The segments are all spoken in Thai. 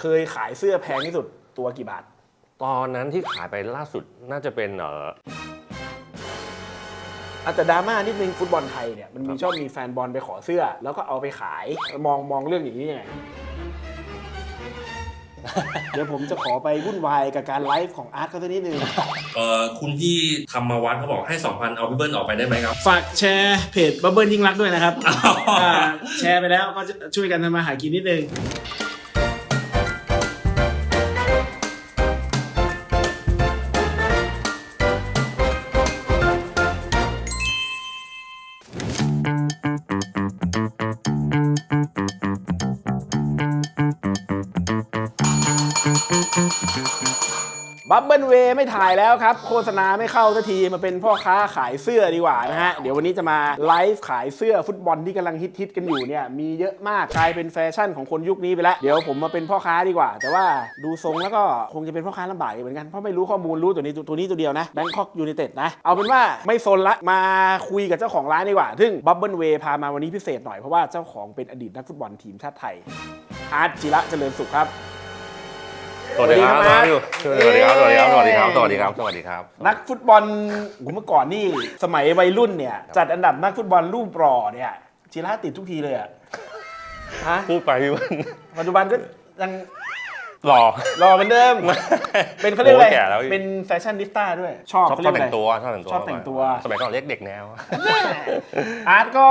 เคยขายเสื้อแพงที่สุดตัวกี่บาท ตอนนั้นที่ขายไปล่าสุดน่าจะเป็นเออ อาจจะดราม่านิดนึงฟุตบอลไทยเนี่ยมันมีชอบมีแฟนบอลไปขอเสื้อ แล้วก็เอาไปขายมองมองเรื่องอย่างนี้ยังไง เดี๋ยวผมจะขอไปวุ่นวายกับการไลฟ์ของอาร์ตเขาสักนิดนึง เอ่อคุณที่ทำมาวัดเขาบอกให้ 2,000 เอาพี่เบิ้ลออกไปได้ไหมครับ ฝากแชร์เพจบับเบิลยิ่งรักด้วยนะครับ อ่าแชร์ไปแล้วก็จะช่วยกันทำมาหากินนิดนึง เบิลเวย์ไม่ถ่ายแล้วครับ โฆษณาไม่เข้าสักทีมาเป็นพ่อค้าขายเสื้อดีกว่านะฮะ เดี๋ยววันนี้จะมาไลฟ์ขายเสื้อฟุตบอลที่กำลังฮิตๆกันอยู่เนี่ยมีเยอะมากกลายเป็นแฟชั่นของคนยุคนี้ไปแล้ว เดี๋ยวผมมาเป็นพ่อค้าดีกว่า แต่ว่าดูทรงแล้วก็คงจะเป็นพ่อค้าลำบากเหมือนกันเพราะไม่รู้ข้อมูลรู้ตัวนี้ตัวนี้ตัวเดียวนะแบงคอกยูไนเต็ดนะเอาเป็นว่าไม่ซนละมาคุยกับเจ้าของร้านดีกว่า ซึ่งบับเบิลเวย์พามาวันนี้พิเศษหน่อยเพราะว่าเจ้าของเป็นอดีตนักฟุตบอลทีมชาติไทยอาร์ตจิระเจริญสุขครับ สวัสดีครับสวัสดีครับสวัสดีครับสวัสดีครับสวัสดีครับสวัสดีครับสวัสดีครับ นักฟุตบอลโอ้โหเมื่อก่อนนี่สมัยวัยรุ่นเนี่ยจัดอันดับนักฟุตบอลรูปหล่อเนี่ยจิระติดทุกทีเลยอะฮะพูดไปพี่เบิ้ลปัจจุบันก็ยัง หล่อหล่อเหมือนเดิม เป็นเขาเรียกอะไร โอ้แก่แล้วเป็นแฟชั่นนิสต้าด้วย ชอบชอบเขาชเรีอยบกอะไร แต่งตัวชอบแต่งตัวชอบแต่งตัว สมัยก่อนเรียกเด็กแนว อาร์ตก็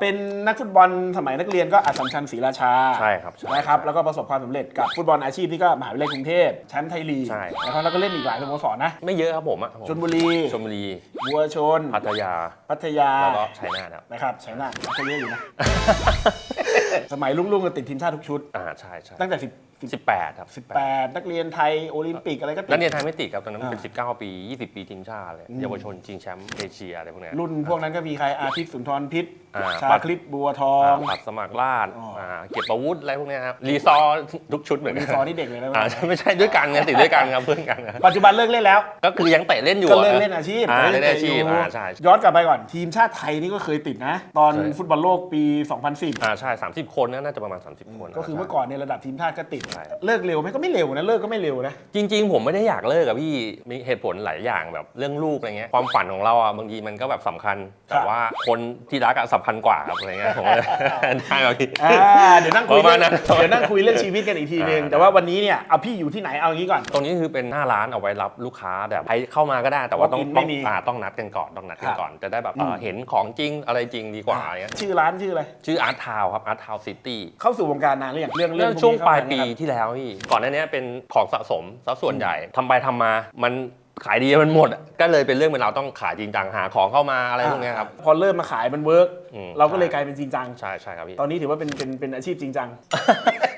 เป็นนักฟุตบอลสมัยนักเรียนก็อัสสัมชัญศรีราชาใช่ครับใช่นะครับ แล้วก็ประสบความสำเร็จกับฟุตบอลอาชีพที่ก็มหาวิทยาลัยกรุงเทพแชมป์ไทยลีกใช่ นะครับแล้วก็เล่นอีกหลายสโมสรนะไม่เยอะครับผมอะชลบุรีชลบุรีบัวชน พัทยาพัทยา แล้วก็ชัยนาทครับนะครับใช้หน้าก็เยอะอยู่นะ สมัยลุงๆก็ติดทีมชาติทุกชุด อ่าใช่ใช่ตั้งแต่ 10สิบแปดครับสิบแปด18 นักเรียนไทยโอลิมปิกอะไรก็ตินัดกเรียนไทยไม่ติดครับตอนนั้นเป็นอ่า19 ปี 20 ปีทีมชาติเลยอืมเยาวชนชิงแชมป์เอเชียอะไรพวกเนี้ยรุ่นพวกนั้นก็มีใครอาทิตย์สุนทรพิษอ่าชาคลิปบัวทออ่างปัดสมัครราชอ๋ออ่่าเก็บประวุธอะไรพวกเนี้ยครับรีซอร์ทุกชุดเหมือนกัมีนซอนี่เด็กเลยนะอ่าไม่ใช่ด้วยกันไงติดด้วยกันครับเพื่อนกันครับปัจจุบันเลิกเล่นแล้ว ก็คือยังเตะเล่นอยู่ก็อะเลิกเล่นอาชีพอ่าแต่เล่นอาชีพตะยู่อ่าใช่ย้อนกลับไปก่อนทีมชาติไทยนี่ก็เคยติดนะ ตอนเคยฟุตบอลโลกปี 2010อ่าใช่ 30 คนนะน่าจะประมาณ 30 คน ก็คือเมื่อก่อนในยระดับทีมชาติก็ติดใช่เลิกเร็วไหมก็ไม่เร็วนะเลิกก็ไม่เร็วนะ จริง ๆ ผมไม่ได้อยากเลิกอะพี่ มีเหตุผลหลายอย่างแบบเรื่องลูกอะไรเงี้ย ความฝันของเราอะบางทีมันก็แบบสำคัญ แต่ว่าคนที่รักอะสำคัญกว่าครับอะไรเงี้ยผมก็เลย ได้ครับพี่ อ่าเดี๋ยวนั่งคุยประมาเรื่ณองนั้น เดี๋ยวนั่งคุยเรื่องชีวิตกันอีกทีนึงอ่าแต่ว่าวันนี้เนี่ยเอาพี่อยู่ที่ไหนเอาอย่างนี้ก่อน ตรงนี้คือเป็นหน้าร้านเอาไว้รับลูกค้าแบบใครเข้ามาก็ได้แต่ว่าต้อง Walk-in ไม่ต้องมีอ่าต้องนัดกันก่อนต้องนัดกัครันบก่อนจะได้แบบเอ่ออม เห็นของจริงอะไรจริงดีกว่าอะไรเงี้ยชื่อร้านชื่ออะไรชื่ออาร์ตทาวครับอาร์ตทาวซิตี้เข้าสู่วงการนานหรือยังเรื่องเรื่เรื่อองงช่วงพกนี้ปลายปีเข้มนะครับที่แล้วพี่ก่อนหน้านี้เป็นของสะสมซะส่วนใหญ่ทำไปทำมามันขายดีมันหมดอะก็เลยเป็นเรื่องเป็นเราวต้องขายจริงจังหาของเข้ามาอะไรพวกเนี้ยครับ พอเริ่มมาขายมันเวิร์กอืม เราก็เลยใช่กลายเป็นจริงจัง ใช่ใช่ครับพี่ ตอนนี้ถือว่าเป็นเป็นเป็นอาชีพจริงจัง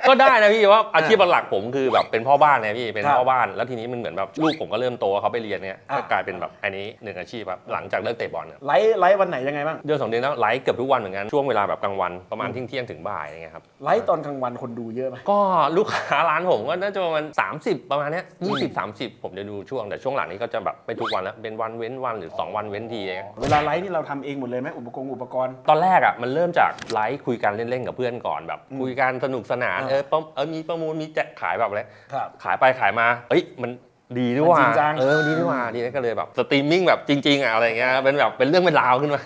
ก็ได้นะพี่ว่าอาชีพหลักผมคือแบบเป็นพ่อบ้านไงพี่เป็นครับพ่อบ้านแล้วทีนี้มันเหมือนแบบลูกผมก็เริ่มโตเขาไปเรียนเนี้ยอะก็กลายเป็นแบบอันนี้หนึ่งอาชีพแบบหลังจากเลิกเตะบอลเนี่ยไลฟ์ไลฟ์วันไหนยังไงบ้างเดือนสองเดือนแล้วไลฟ์เกือบทุกวันเหมือนกันช่วงเวลาแบบกลางวันประมาณเที่ยงเที่ยงๆถึงบ่ายอะไรเงี้ยครับไลฟ์ตอนกลางวันคนดูเยอะไหมก็ลูกค้าร้านผมก็น่าจะประมาณ30 ประมาณเนี้ย20 30ผมจะดูช่วงแต่ช่วงหลังนี้ก็จะแบบไม่ทุกวันแล้วเป็นวันเว้นวันหรือ 2 วันเว้นทีอะไรเงี้ยเวลาไลฟ์นี่เราทำเองหมดเลยไหมอุปกรณ์อุปกรณ์ ตอนแรกอะมันเริ่มจากไลฟ์คุยกันเล่นๆกับเพื่อนก่อนแบบอืมคุยกันสนุกสนานอ่าเออประเออมีประมูลมีแจกขายแบบอะไรครับ ขายไปขายมา เอ้ยมันดีด้วยว่ามันจริงจัง เออมันดีด้วยว่าดีนะก็เลยแบบสตรีมมิ่งแบบจริงๆอะอะไรเงี้ยเป็นแบบเป็นเรื่องเป็นราวขึ้นมา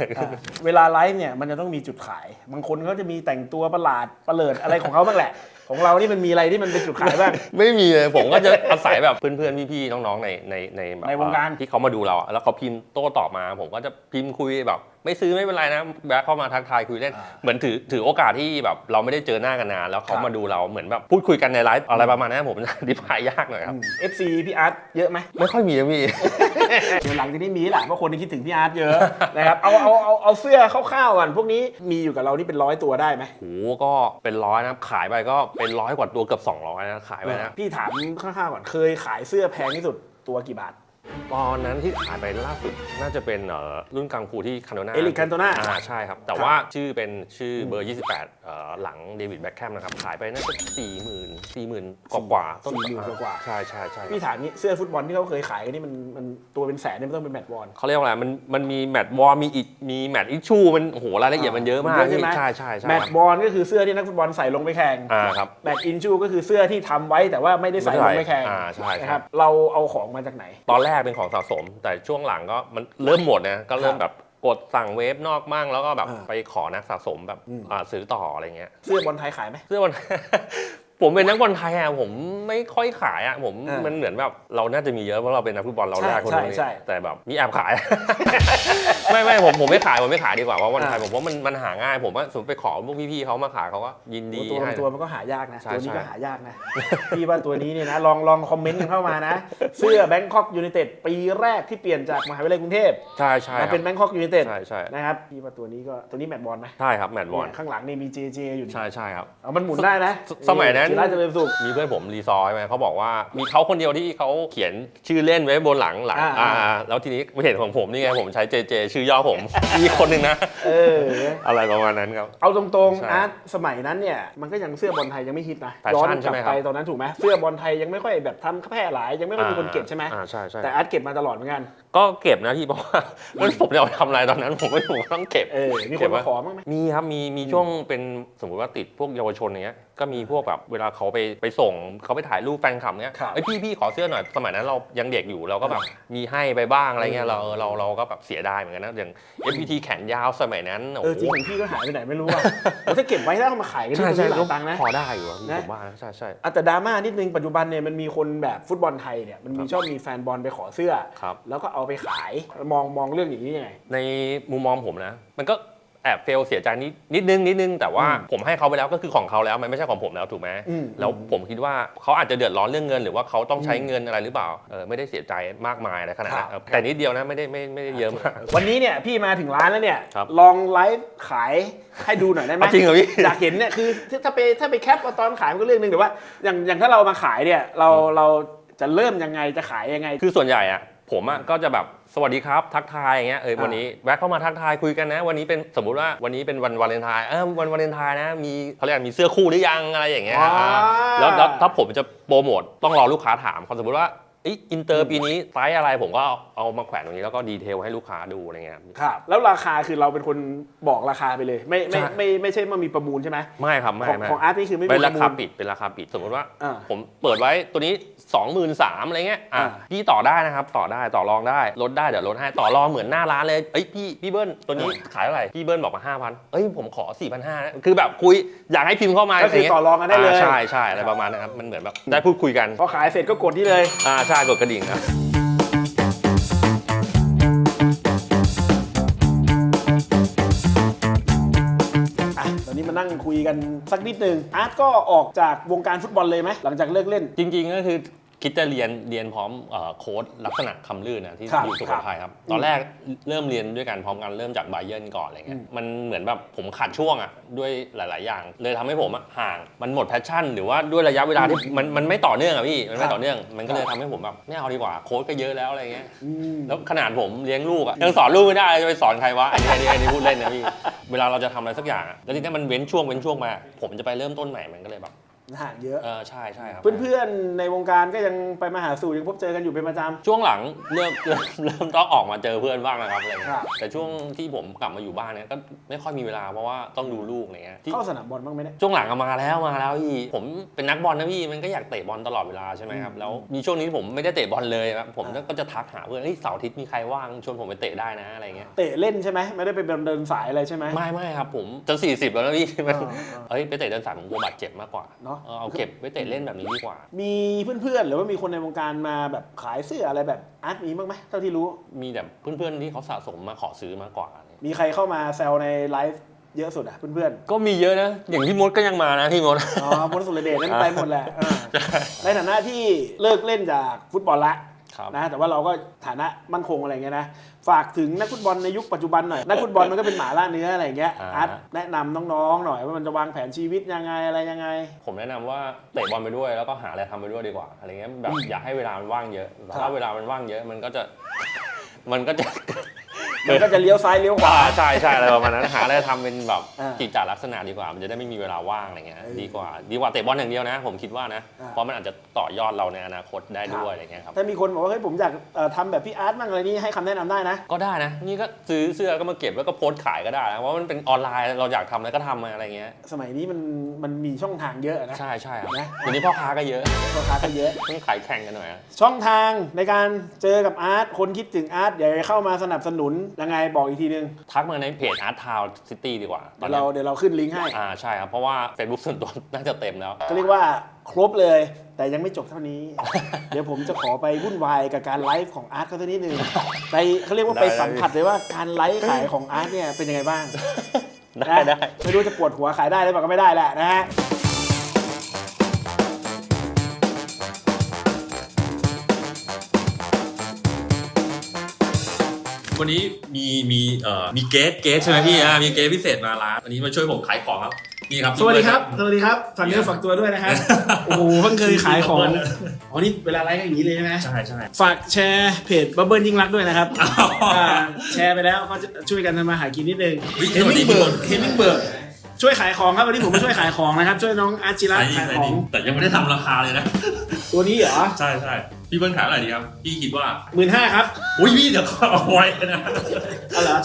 เวลาไลฟ์เนี่ยมันจะต้องมีจุดขาย บางคนเขาจะมีแต่งตัวประหลาดประเลิดอะไรของเขาบ้างแหละ ของเรานี่มันมีอะไรที่มันเป็นจุดขายบ้าง ไม่มีเลยผมก็จะอาศัยแบบเพื่อนๆพี่ๆน้องๆในในในแบบในวงการ ที่เขามาดูเราอะแล้วเขาพิมพ์โต้ตอบมา ผมก็จะพิมพ์คุยแบบ ไม่ซื้อไม่เป็นไรนะแวะเข้ามาทักทายคุยเล่นอ่าเหมือนถือถือโอกาสที่แบบเราไม่ได้เจอหน้ากันนานแล้วเขาครับมาดูเราเหมือนแบบพูดคุยกันในไลฟ์อะไรประมาณนั้นผมอธิบายยากหน่อยครับเอฟซีพี่อาร์ตเยอะไหมไม่ค่อยมีนะพี่ เดี๋ยวหลังจากนี้มีแหละเพราะคนที่คิดถึงพี่อาร์ตเยอะนะครับเอาเอาเอาเอาเสื้อคร่าวๆก่อนพวกนี้มีอยู่กับเรานี่เป็นร้อยตัวได้ไหมโหก็เป็นร้อยนะครับขายไปก็เป็นร้อยกว่าตัวเกือบ200นะขายไปนะพี่ถามคร่างๆก่อนเคยขายเสื้อแพงที่สุดตัวกี่บาท ตอนนั้นที่ขายไปล่าสุดน่าจะเป็นเอ่อรุ่นกังฟูที่คาโนนา Eric Cantona อ่าใช่ครับ แต่ครับว่าชื่อเป็นชื่อเบอร์ 28เอ่อหลังเดวิดแบ็คแคมนะครับ ขายไปน่าจะสี่หมื่นสี่หมื่นกว่ากว่าๆต้น40,000กว่าๆใช่ใช่ใช่พี่ถามนี้เสื้อฟุตบอลที่เขาเคยขายกันนี่มันมันตัวเป็นแสนเนี่ยมันต้องเป็นแมตต์บอล เขาเรียกว่าอะไรมันมันมีแมตช์วอลมีอีกมีแมตช์อิชชูมันโอ้โหรายละเอียดมันเยอะมากมันเยอะใช่ไหมใช่ใช่ใช่แมตต์บอลก็คือเสื้อที่นักฟุตบอลใส่ลงไปแข่ง อ่าครับ แมตต์อินชูก็คือเสื้อที่ทำไว้แต่ว่าไม่ได้ใส่ลงไปแข่งอ่าใช่ใช่นะครับ เราเอาของมาจากไหน ตอนแรกเป็นของสะสม แต่ช่วงหลังก็มันเริ่มหมดนะก็เริ่มแบบกดสั่งเวฟนอกมั่งแล้วก็แบบอ่าไปขอนักสะสมแบบอืมอ่าซื้อต่ออะไรเงี้ยเสื้อบอลไทยขายไหม เสื้อบอล ผมเป็นนักบอลไทยอะผมไม่ค่อยขายอะผมอ่ามัมันเหมือนแบบเราน่าจะมีเยอะเพราะเราเป็นนักฟุตบอลเราใช่ได้คนใช่นึงใช่แต่แบบมีแอบขาย ไม่ไม่ผมผมไม่ขายผมไม่ขายดีกว่าเพราะบอลไทยอ่า ผมว่ามันมันหาง่ายผมว่าสมมติไปขอพวกพี่ๆเขามาขายเขาก็ยินดีตัวให้ ตัวมันก็หายากนะ ใช่ตัวนี้ก็ใช่ หายากนะ พี่ว่าตัวนี้เนี่ยนะ ลองลองคอมเมนต์กันเข้ามานะ เสื้อแบงคอกยู n นเต็ดปีแรกที่เปลี่ยนจากมหาวิทยาลัยกรุงเทพใช่ใช่มาครับเป็นแบงคอกยู n นเต็ดใช่ใช่นะครับ พี่ว่าตัวนี้ก็ตัวนี้แมตต์บอลไหมใช่ครับแมตช์บอลเนี่ยข้างหลังนี่มีเจเจอยู่นี่ใช่ใช่ครับ เอามันหมุนได้นะสสมัยนั้นจิราชเจริญสุข มีเพื่อนผมรีซอยไหมเขาบอกว่ามีเขาคนเดียวที่เขาเขียนชื่อเล่นไว้บนหลังหลังอ่า อ่าแล้วทีนี้ไม่เห็นของผมนี่ไงผมใช้เจเจชื่อย่อผม มีคนหนึ่งนะ เออ อะไรประมาณนั้นครับ เอาตรงใช่ๆอาร์ตสมัยนั้นเนี่ย มันก็ยังเสื้อบอลไทยยังไม่ฮิตนะ แฟชั่นย้อนกลัใช่ไหมไปครับตอนนั้นถูกไหมเสื้อบอลไทยยังไม่ค่อยแบบทำแพร่หลาย ยังไม่ค่อยมีคนเก็บใช่ไหม อ่าใช่ใช่แต่อาร์ตเก็บมาตลอดเหมือนกัน ก็เก็บนะพี่เพราะว่าแล้วผมจะเอาไปทำอะไรตอนนั้น ผมไม่รู้ว่าต้องเก็บ เออ มีคเก็นบไว้มาขอบ้างไหม มีครับมีมีช่วงเป็นสมมติว่าติดพวกเยาวชนอย่างเงี้ย ก็มีพวกแบบเวลาเขาไปไปส่งเขาไปถ่ายรูปแฟนคลับเนี้ยครับ ไอยพี่พี่ขอเสื้อหน่อยสมัยนั้นเรายังเด็กอยู่เราก็แบบมีให้ไปบ้างอะไรเงี้ยเราเราเราก็แบบเสียดายเหมือนกันนะอย่าง FPT แขนยาวสมัยนั้นเออจริงของพี่ก็หายไปไหนไม่รู้อะแล้วถ้าเก็บไว้ถ้าเอามาขายกันใช่นี่ใช่ก็หลายตังค์นะ พอได้อยู่อะพี่นะ ผมว่านะใช่ใช่ อะแต่ดราม่านิดนึงปัจจุบันเนี่ยมันมีคนแบบฟุตบอลไทยเนี่ยมันมีชอบมีแฟนบอลไปขอเสื้อ ครับ แล้วก็เอาไปขายมองมองเรื่องอย่างนี้ยังไง ในมุมมองผมนะ มันก็ แอบเฟลเสียใจนิดนิดนึงนิดนึง แต่ว่าอืมผมให้เขาไปแล้วก็คือของเขาแล้วมันไม่ใช่ของผมแล้วถูกไหมอืม แล้วผมคิดว่าเขาอาจจะเดือดร้อนเรื่องเงิน หรือว่าเขาต้องใช้เงินอะไรหรือเปล่าเออไม่ได้เสียใจมากมายอะไรขนาดนั้นครับเออแต่นิดเดียวนะไม่ได้ไม่ไม่ได้เยอะมาก วันนี้เนี่ยพี่มาถึงร้านแล้วเนี่ย ครับลองไลฟ์ขายให้ดูหน่อยได้ไหมเอาจริงเหรอพี่อยากเห็นเนี่ยคือถ้าไปถ้าไปแคปเอาตอนขายมันก็เรื่องหนึงแต่ว่าอย่างอย่างถ้าเรามาขายเนี่ยเราเราจะเริ่มยังไงจะขายยังไง คือส่วนใหญ่อะผมอะก็จะแบบ สวัสดีครับ ทักทายอย่างเงี้ยเอออ่าวันนี้แวะเข้ามาทักทายคุยกันนะ วันนี้เป็นสมมุติว่าวันนี้เป็นวันวาเลนไทน์เออวันวาเลนไทน์นะมีเขาเรียกอะไรมีเสื้อคู่หรือยังอะไรอย่างเงี้ยอ่าอ่าแล้วแล้วถ้าผมจะโปรโมทต้องรอลูกค้าถามเขาสมมติว่าเอยอินเตอร์ปีนี้ไซส์อะไรผมก็เอาเอามาแขวนตรงนี้แล้วก็ดีเทลให้ลูกค้าดูอะไรเงี้ย ครับแล้วราคาคือเราเป็นคนบอกราคาไปเลย ไม่ไม่ใช่ ไม่ไม่ใช่มามีประมูลใช่ไหม ไม่ครับไม่ของไม่ของอาร์ตนี่คือไม่มีเป็นปราระมูคาลปิดเป็นราคาปิดสมมติว่า อ่าผมเปิดไว้ตัวนี้ 23,000อะไรเงี้ยอะอ่า พี่ต่อได้นะครับ ต่อได้ต่อรองได้ลดได้เดี๋ยวลดให้ต่อรองเหมือนหน้าร้านเลยเอ้ยพี่พี่เบิ้ลตัวนี้ขายเท่าไหร่พี่เบิ้ลบอกมา5,000เอ้ยผมขอ4,500นะคือแบบคุยอยากให้พิมพ์เข้ามาก็คือต่อรองกันได้เลยาใช่ใช่อะไรประมาณนั้นครับมันเหมือนแบบได้พูดคุยกัน พอขายเสร็จก็กดที่เลย อ่าใช่กดกระดิ่งครับอะตอนนี้มานั่งคุยกันสักนิดนึงอาร์ตก็ออกจากวงการฟุตบอลเลยไหมหลังจากเลิกเล่น จริงๆก็คือ คิดจะเรียนเรียนพร้อมเอ่อโค้ดลักษณะคำลื่นนะที่ครับอยู่สุโขทัยครับอืมตอนแรกเริ่มเรียนด้วยกันพร้อมกันเริ่มจากไบเยิร์นก่อนอะไรเงี้ยอืมมันเหมือนแบบผมขาดช่วงอะด้วยหลาย ๆ อย่าง เลยทำให้ผมอะห่าง มันหมดแพชชั่น หรือว่าด้วยระยะเวลาที่มันมันไม่ต่อเนื่องอะพี่ มันไม่ต่อเนื่อง มันก็เลยทำให้ผมแบบไม่เอาดีกว่าโค้ดก็เยอะแล้วอะไรเงี้ย อืม แล้วขนาดผมเลี้ยงลูกอะยังสอนลูกไม่ได้จะไปสอนใครวะอันนี้อันนี้อันนี้พูดเล่นนะพี่ เวลาเราจะทำอะไรสักอย่างอะแล้วทีนี้มันเว้นช่วงเว้นช่วงมา ผมจะไปเริ่มต้นใหม่มันก็เลยแบบ ห่างเยอะ เออใช่ใช่ครับเพื่อนๆในวงการก็ยังไปมาหาสู่ยังพบเจอกันอยู่เป็นประจำ ช่วงหลังเริ่มเริ่มเริ่มต้องออกมาเจอเพื่อนบ้างนะครับอะไรครัเงี้บยแต่ช่วงที่ผมกลับมาอยู่บ้านเนี่ยก็ไม่ค่อยมีเวลาเพราะว่าต้องดูลูกอะไรเงี้ยที่เข้าสนามบอลบ้างไหมเนี่ย ช่วงหลังอะมาแล้วมาแล้วพี่ผมเป็นนักบอลนะพี่มันก็อยากเตะบอลตลอดเวลาใช่ไหมครับอืมแล้วมีช่วงนี้ผมไม่ได้เตะบอลเลยครับผมอ่าก็จะทักหาเพื่อนเฮ้ยเสาร์อาทิตย์มีใครว่างชวนผมไปเตะได้นะอะไรเงี้ยเตะเล่นใช่ไหมไม่ได้ไปเดินสายอะไรใช่ไหมไม่ไม่ครับผมจะ40 แล้วนะพี่มันอ่าอ่าเฮ้ยไปเตะเดินสายผมกลัวบาดเจ็บมากกว่า เนาะเออเอาเก็บไว้เตะเล่นแบบนี้ดีกว่า มีเพื่อนๆ หรือว่ามีคนในวงการมาแบบขายเสื้ออะไรแบบอาร์ตมีบ้างไหมเท่าที่รู้ มีแต่เพื่อนๆที่เขาสะสมมาขอซื้อมากกว่าอะไรเงี้ยมีใครเข้ามาแซวในไลฟ์เยอะสุดอะเพื่อนก็มีเยอะนะ อย่างพี่มดก็ยังมานะพี่มด ๆ อ๋อมนต์สุรเดชนั่นไปหมดแหละอ่าในฐานะที่เลิกเล่นจากฟุตบอลละ ครับ นะแต่ว่าเราก็ฐานะมั่นคงอะไรเงี้ยนะ ฝากถึงนักฟุตบอลในยุคปัจจุบันหน่อย นักฟุตบอลมันก็เป็นหมาล่าเนื้ออะไรอย่างเงี้ยอ่า อาร์ตแนะนำน้องๆหน่อยว่ามันจะวางแผนชีวิตยังไงอะไรยังไง ผมแนะนำว่าเตะบอลไปด้วยแล้วก็หาอะไรทำไปด้วยดีกว่าอะไรเงี้ยแบบอย่าให้เวลามันว่างเยอะแต่ครัถ้าบ เวลามันว่างเยอะมันก็จะ มันก็จะ มันก็จะเลี้ยวซ้ายเลี้ยวขวาอ่าใช่ใช่อะไรประมาณนั้นหาอะไรทำเป็นแบบอ่ากิจจาลักษณะดีกว่า มันจะได้ไม่มีเวลาว่างอะไรเงี้ยเออดีกว่าดีกว่าเตะบอลอย่างเดียวนะ ผมคิดว่านะ อ่า เพราะมันอาจจะต่อยอดเราในอนาคตได้ด้วยอะไรเงี้ยครับ ถ้ามีคนบอกว่าเฮ้ยผมอยากเอ่อทำแบบพี่อาร์ตบ้างอะไรนี่ให้คำแนะนำได้นะ ก็ได้นะ นี่ก็ซื้อเสื้อก็มาเก็บแล้วก็โพสต์ขายก็ได้นะเพราะมันเป็นออนไลน์เราอยากทำอะไรก็ทำมาอะไรเงี้ย สมัยนี้มันมันมีช่องทางเยอะนะใช่ใช่ครับนะเดี๋ยวนี้พ่อค้าก็เยอะพ่อค้าก็เยอะ ต้องขายแข่งกันหน่อยอะช่องทางในการเจอกับอาร์ตคนคิดถึงอาร์ตอยากจะเข้ามาสนับสนุนยังไงบอกอีกทีนึงทักมาในเพจ Art Town City ดีกว่าเดี๋ยวเราเดี๋ยวเราขึ้นลิงก์ให้ อ่าใช่ครับ เพราะว่า Facebook ส่วนตัวน่าจะเต็มแล้ว ก็เรียกว่าครบเลย แต่ยังไม่จบเท่านี้ เดี๋ยวผมจะขอไปวุ่นวายกับการไลฟ์ของอาร์ตเขาสักนิดนึงไปเขาเรียกว่าได้ไปสัมผัสเลยว่าการไลฟ์ขายของอาร์ตเนี่ยเป็นยังไงบ้างได้นะได้ ไม่รู้จะปวดหัวขายได้หรือเปล่าก็ไม่ได้แหละนะฮะ วันนี้มีมีเอ่อมีเกสเกสใช่ไหมพี่อ่ามีเกสพิเศษมาร้านวันนี้มาช่วยผมขายของครับนี่ครับ สวัสดีครับ สวัสดีครับฝากเนื้อฝากตัวด้วยนะครับโอ้โหเพิ่งเคยขายของ อ๋อ นี่เวลาไลฟ์ก็อย่างนี้เลยใช่ไหมใช่ใช่ฝากแชร์เพจบับเบิลยิ่งรักด้วยนะครับอ่าแชร์ไปแล้วก็จะช่วยกันทำมาหากินนิดนึงฮ้ยเฮสวัสมิดีงพี่เบิบร์อกลเฮมิงเบิร์กช่วยขายของครับวันนี้ผมมาช่วยขายของนะครับ ช่วยน้องอาร์ตจิระขายดีขายขายขอดีงแต่ยังไม่ได้ทำราคาเลยนะ ตัวนี้เหรอ ใช่ใช่ พี่เบิ้ลขายเท่าไหร่ดีครับ พี่คิดว่า หมื่นห้าครับ อุ้ยพี่เดี๋ยวเอาไว้นะเอาเหรอ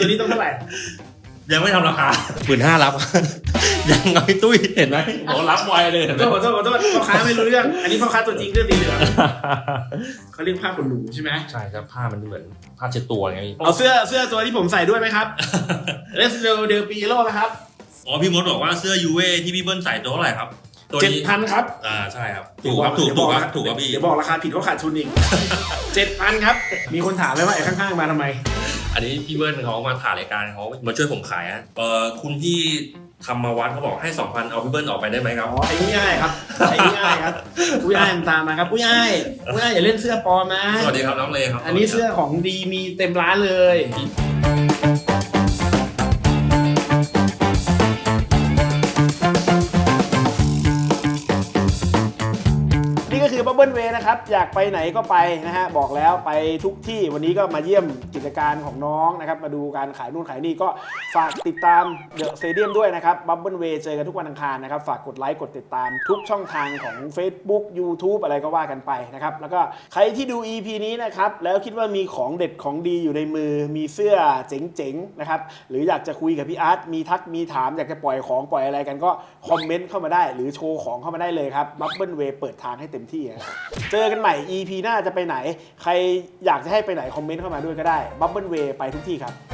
ตัวนี้ต้องเท่าไหร่ ยังไม่ทำราคา หมื่นห้ารับ ยังเอาพี่ตุ้ยเห็นไหมบอกรับไวเลยเห็นไหมขอโทษขอโทษพ่อค้าไม่รู้เรื่อง อันนี้พ่อค้าตัวจริงเรื่องสีเหลืองเขาเรียกผ้าขนหนูใช่ไหมใช่ครับผ้ามันเหมือนผ้าเช็ดตัวไงพี่เอาเสื้อเสื้อตัวที่ผมใส่ด้วยไหมครับเลสเดลเดลปีโลนะครับ อ๋อพี่มดบอกว่าเสื้อยูเว่ที่พี่เบิ้ลใส่ตัวเท่าไหร่ครับ ตัวเจ็ดนี้พันครับ อ่าใช่ครับถูกครับถูกถูกครับถูกครับพี่ เดี๋ยวบอกราคาผิดเขาขาดทุนอีกเจ็ดพันครับ มีคนถามไหมว่าไอ้ข้างๆมาทำไม อันนี้พี่เบิ้ลเขามาถ่ายรายการเขามาช่วยผมขายอะเออคุณที่ทำมาวัดเขาบอกให้สองพันเอาพี่เบิ้ลออกไปได้ไหมครับ อ๋อไอ้นี่ง่ายครับไอ้นี่ง่ายครับอุ้ยอ้ายมันตามมาครับอุ้ยอ้ายอุ้ยอ้ายอย่าเล่นเสื้อปลอมนะสวัสดีครับน้องเลครับอันนี้เสื้อของดีมีเต็มร้านเลยนี่ ก็คือบับเบิลเวนะครับ อยากไปไหนก็ไปนะฮะ บอกแล้วไปทุกที่วันนี้ก็มาเยี่ยมกิจการของน้องนะครับ มาดูการขายนู่นขายนี่ก็ฝากติดตามเดอะ t เ d เดียมด้วยนะครับบับเบิลเวเจอกันทุกวันอังคารนะครับ ฝากกดไลค์กดติดตามทุกช่องทางของ Facebook YouTube อะไรก็ว่ากันไปนะครับ แล้วก็ใครที่ดู EP นี้นะครับ แล้วคิดว่ามีของเด็ดของดีอยู่ในมือ มีเสื้อเจ๋งๆนะครับ หรืออยากจะคุยกับพี่อาร์ต มีทัก มีถาม อยากจะปล่อยของปล่อยอะไรกันก็คอมเมนต์เข้ามาได้ หรือโชว์ของเข้ามาได้เลยครับบับเบิลเวเปิดทางให้เต็มที่เจอกันใหม่ EP หน้าจะไปไหน ใครอยากจะให้ไปไหนคอมเมนต์เข้ามาด้วยก็ได้บับเบิลเวไปทุกที่ครับ